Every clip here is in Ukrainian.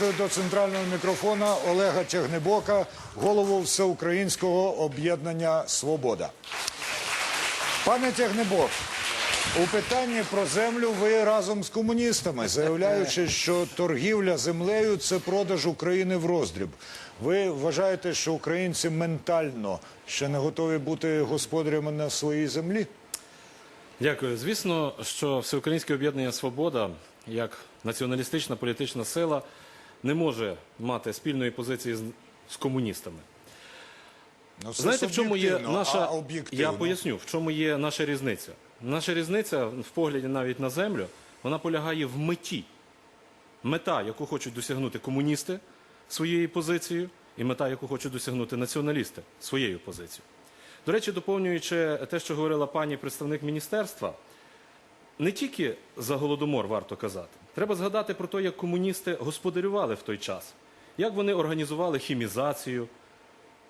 До центрального мікрофона Олега Тягнебока, голову Всеукраїнського об'єднання Свобода. Пане Тягнебок, у питанні про землю ви разом з комуністами, заявляючи, що торгівля землею це продаж України в роздріб. Ви вважаєте, що українці ментально ще не готові бути господарями на своїй землі? Дякую. Звісно, що Всеукраїнське об'єднання Свобода як націоналістична політична сила не може мати спільної позиції з, з комуністами. Ну, Знаєте, в чому є наша я поясню, в чому є наша різниця. Наша різниця в погляді навіть на землю, вона полягає в меті. Мета, яку хочуть досягнути комуністи своєю позицією, і мета, яку хочуть досягнути націоналісти своєю позицією. До речі, доповнюючи те, що говорила пані представник міністерства, не тільки за голодомор варто казати. Треба згадати про те, як комуністи господарювали в той час, як вони організували хімізацію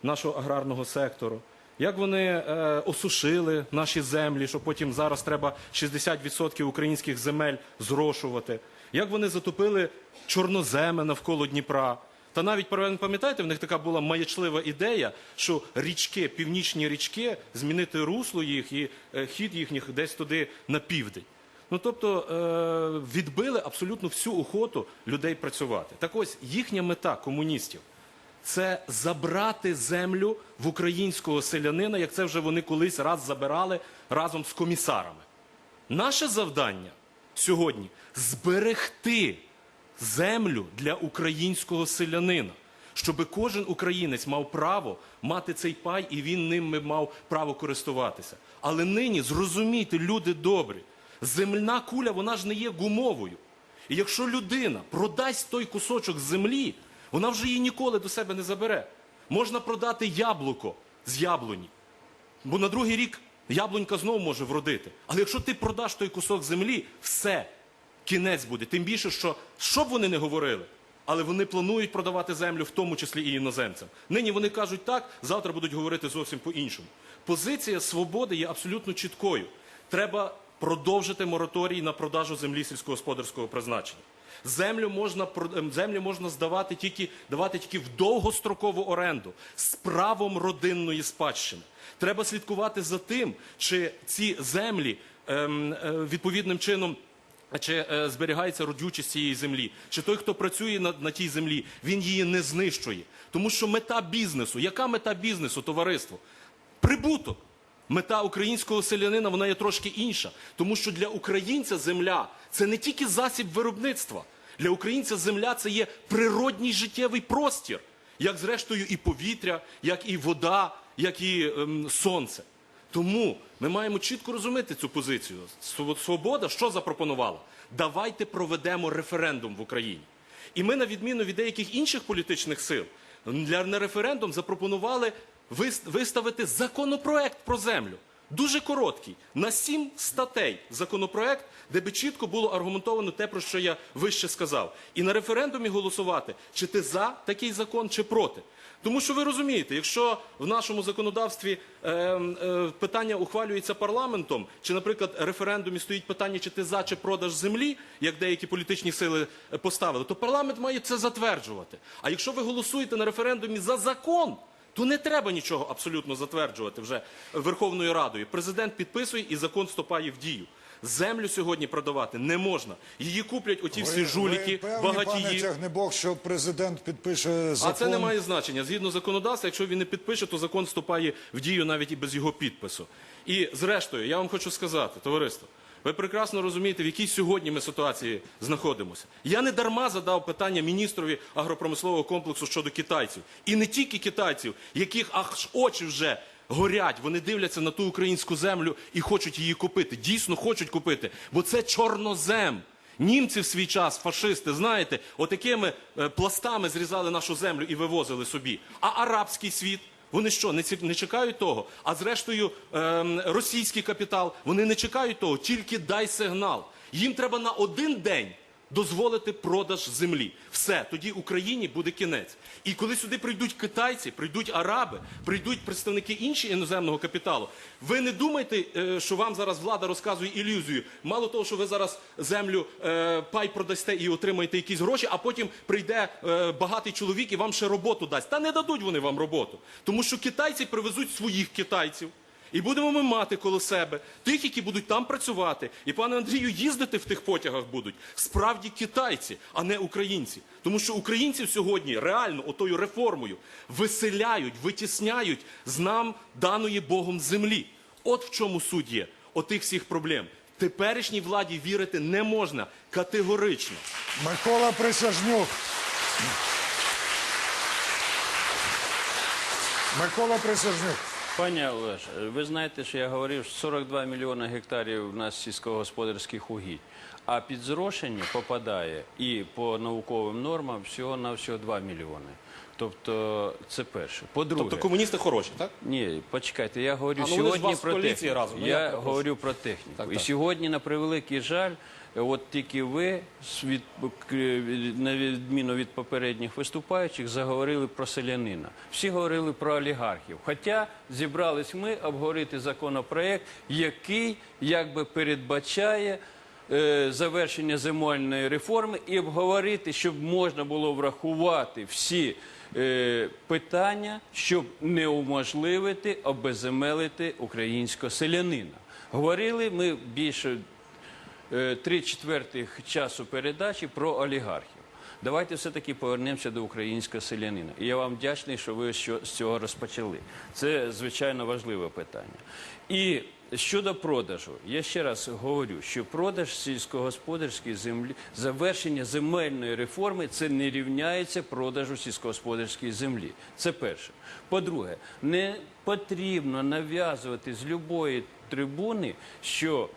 нашого аграрного сектору, як вони е, осушили наші землі, що потім зараз треба 60% українських земель зрошувати, як вони затопили чорноземи навколо Дніпра. Та навіть пам'ятаєте, в них така була маячлива ідея, що річки, північні річки, змінити русло їх і е, хід їхніх десь туди на південь. Ну тобто е, відбили абсолютно всю охоту людей працювати. Так ось їхня мета комуністів це забрати землю в українського селянина, як це вже вони колись раз забирали разом з комісарами. Наше завдання сьогодні зберегти землю для українського селянина, щоб кожен українець мав право мати цей пай і він ним мав право користуватися. Але нині зрозумійте, люди добрі, земельна куля вона ж не є гумовою. І якщо людина продасть той кусочок землі, вона вже її ніколи до себе не забере. Можна продати яблуко з яблуні, бо на другий рік яблунька знову може вродити. Але якщо ти продаш той кусок землі, все, кінець буде. Тим більше, що що б вони не говорили, але вони планують продавати землю, в тому числі і іноземцям. Нині вони кажуть так, завтра будуть говорити зовсім по-іншому. Позиція свободи є абсолютно чіткою. Треба продовжити мораторій на продажу землі сільськогосподарського призначення. Землю можна ем, землю можна здавати тільки давати тільки в довгострокову оренду з правом родинної спадщини. Треба слідкувати за тим, чи ці землі ем, е, відповідним чином. Чи е, зберігається родючість цієї землі, чи той, хто працює на, на тій землі, він її не знищує. Тому що мета бізнесу, яка мета бізнесу, товариство? Прибуток. Мета українського селянина вона є трошки інша, тому що для українця земля це не тільки засіб виробництва. Для українця земля це є природній життєвий простір, як зрештою і повітря, як і вода, як і ем, сонце. Тому ми маємо чітко розуміти цю позицію. Свобода що запропонувала? Давайте проведемо референдум в Україні. І ми, на відміну від деяких інших політичних сил, для референдум запропонували виставити законопроект про землю. Дуже короткий, на сім статей законопроект, де би чітко було аргументовано те, про що я вище сказав. І на референдумі голосувати, чи ти за такий закон, чи проти. Тому що ви розумієте, якщо в нашому законодавстві е, е, питання ухвалюється парламентом, чи, наприклад, референдумі стоїть питання, чи ти за чи продаж землі, як деякі політичні сили е, поставили, то парламент має це затверджувати. А якщо ви голосуєте на референдумі за закон, то не треба нічого абсолютно затверджувати вже Верховною Радою. Президент підписує і закон вступає в дію. Землю сьогодні продавати не можна. Її куплять оті всі жуліки, ви певні, багатії. пане Тягнебок, що президент підпише закон. А це не має значення. Згідно законодавства, якщо він не підпише, то закон вступає в дію навіть і без його підпису. І зрештою, я вам хочу сказати, товариство, ви прекрасно розумієте, в якій сьогодні ми ситуації знаходимося. Я не дарма задав питання міністрові агропромислового комплексу щодо китайців. І не тільки китайців, яких аж очі вже горять, вони дивляться на ту українську землю і хочуть її купити. Дійсно хочуть купити, бо це чорнозем. Німці в свій час, фашисти, знаєте, отакими е, пластами зрізали нашу землю і вивозили собі. А арабський світ, вони що, не, ці- чекають того? А зрештою, ем, російський капітал, вони не чекають того, тільки дай сигнал. Їм треба на один день дозволити продаж землі. Все, тоді Україні буде кінець. І коли сюди прийдуть китайці, прийдуть араби, прийдуть представники іншого іноземного капіталу, ви не думайте, е, що вам зараз влада розказує ілюзію. Мало того, що ви зараз землю е, пай продасте і отримаєте якісь гроші, а потім прийде е, багатий чоловік і вам ще роботу дасть. Та не дадуть вони вам роботу. Тому що китайці привезуть своїх китайців. І будемо ми мати коло себе тих, які будуть там працювати. І пане Андрію, їздити в тих потягах будуть справді китайці, а не українці. Тому що українців сьогодні реально отою реформою виселяють, витісняють з нам даної Богом землі. От в чому суть є отих всіх проблем. Теперішній владі вірити не можна категорично. Микола Присяжнюк. Микола Присяжнюк. Пані Олеж, ви знаєте, що я говорив, що 42 мільйони гектарів у нас сільськогосподарських угідь, а під зрошення попадає і по науковим нормам всього на всього 2 мільйони. Тобто це перше. По-друге, Тобто комуністи хороші, так? ні, почекайте, я говорю А, ну, ж сьогодні вас про коаліції техніку. разом, ну, я говорю про техніку. Так, І так. сьогодні, на превеликий жаль, от тільки ви, з від, к- на відміну від попередніх виступаючих, заговорили про селянина. Всі говорили про олігархів. Хоча зібрались ми обговорити законопроект, який якби передбачає завершення земельної реформи і обговорити, щоб можна було врахувати всі е, питання, щоб не уможливити обезземелити українського селянина. Говорили ми більше е, три четвертих часу передачі про олігархів. Давайте все-таки повернемося до українського селянина. І я вам вдячний, що ви з цього розпочали. Це звичайно важливе питання. І щодо продажу, я ще раз говорю, що продаж сільськогосподарської землі, завершення земельної реформи це не рівняється продажу сільськогосподарської землі. Це перше. По-друге, не потрібно нав'язувати з любої трибуни, що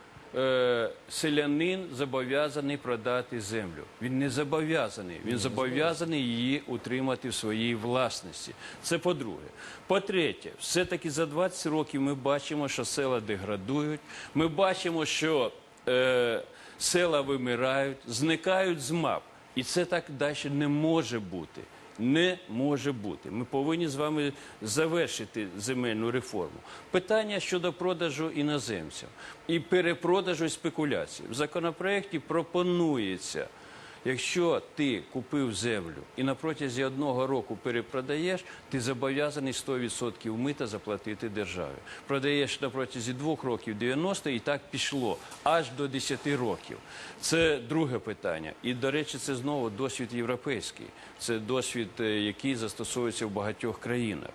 селянин зобов'язаний продати землю. Він не зобов'язаний. Він зобов'язаний її утримати в своїй власності. Це по-друге. По-третє, все-таки за 20 років ми бачимо, що села деградують. Ми бачимо, що е, села вимирають, зникають з мап. І це так далі не може бути. Не може бути. Ми повинні з вами завершити земельну реформу. Питання щодо продажу іноземцям і перепродажу і спекуляцій. В законопроекті пропонується, якщо ти купив землю і на протязі одного року перепродаєш, ти зобов'язаний 100% мита заплатити державі. Продаєш на протязі двох років 90 і так пішло аж до 10 років. Це друге питання. І, до речі, це знову досвід європейський. Це досвід, е, який застосовується в багатьох країнах.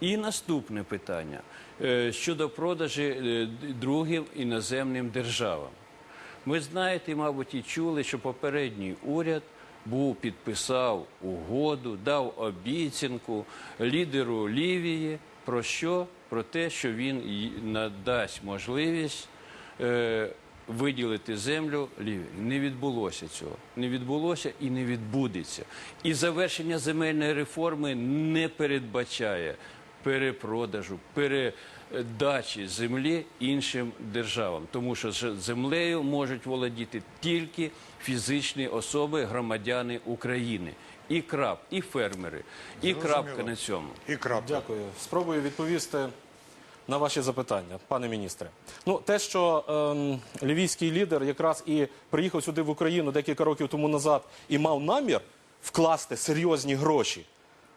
І наступне питання е, щодо продажі е, другим іноземним державам. Ви знаєте, мабуть, і чули, що попередній уряд був підписав угоду, дав обіцянку лідеру Лівії про що? Про те, що він надасть можливість е, виділити землю Лівії. Не відбулося цього. Не відбулося і не відбудеться. І завершення земельної реформи не передбачає перепродажу, передачі землі іншим державам, тому що землею можуть володіти тільки фізичні особи, громадяни України. І крап, і фермери, і крапка на цьому. І крапка. Дякую. Спробую відповісти на ваші запитання, пане міністре. Ну, те, що ем, лівійський лідер якраз і приїхав сюди в Україну декілька років тому назад і мав намір вкласти серйозні гроші.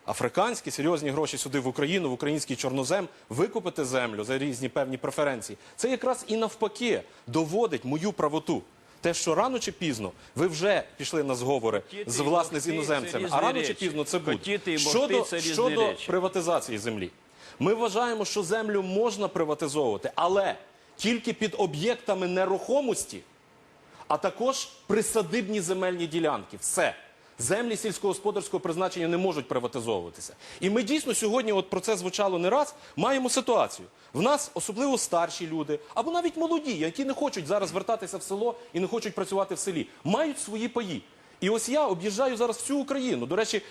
Африканські серйозні гроші сюди в Україну, в український чорнозем, викупити землю за різні певні преференції. Це якраз і навпаки доводить мою правоту. Те, що рано чи пізно ви вже пішли на зговори Хотіти з власне з іноземцями, а рано чи пізно це буде. Щодо – щодо приватизації землі. Ми вважаємо, що землю можна приватизовувати, але тільки під об'єктами нерухомості, а також присадибні земельні ділянки. Все. Землі сільськогосподарського призначення не можуть приватизовуватися. І ми дійсно сьогодні, от про це звучало не раз, маємо ситуацію. В нас особливо старші люди, або навіть молоді, які не хочуть зараз вертатися в село і не хочуть працювати в селі, мають свої паї. І ось я об'їжджаю зараз всю Україну. До речі,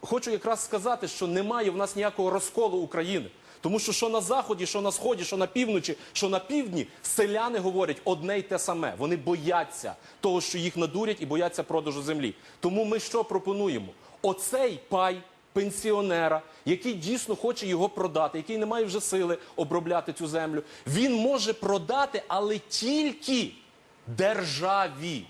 хочу якраз сказати, що немає в нас ніякого розколу України. Тому що що на заході, що на сході, що на півночі, що на півдні, селяни говорять одне й те саме. Вони бояться того, що їх надурять, і бояться продажу землі. Тому ми що пропонуємо? Оцей пай пенсіонера, який дійсно хоче його продати, який не має вже сили обробляти цю землю, він може продати, але тільки державі.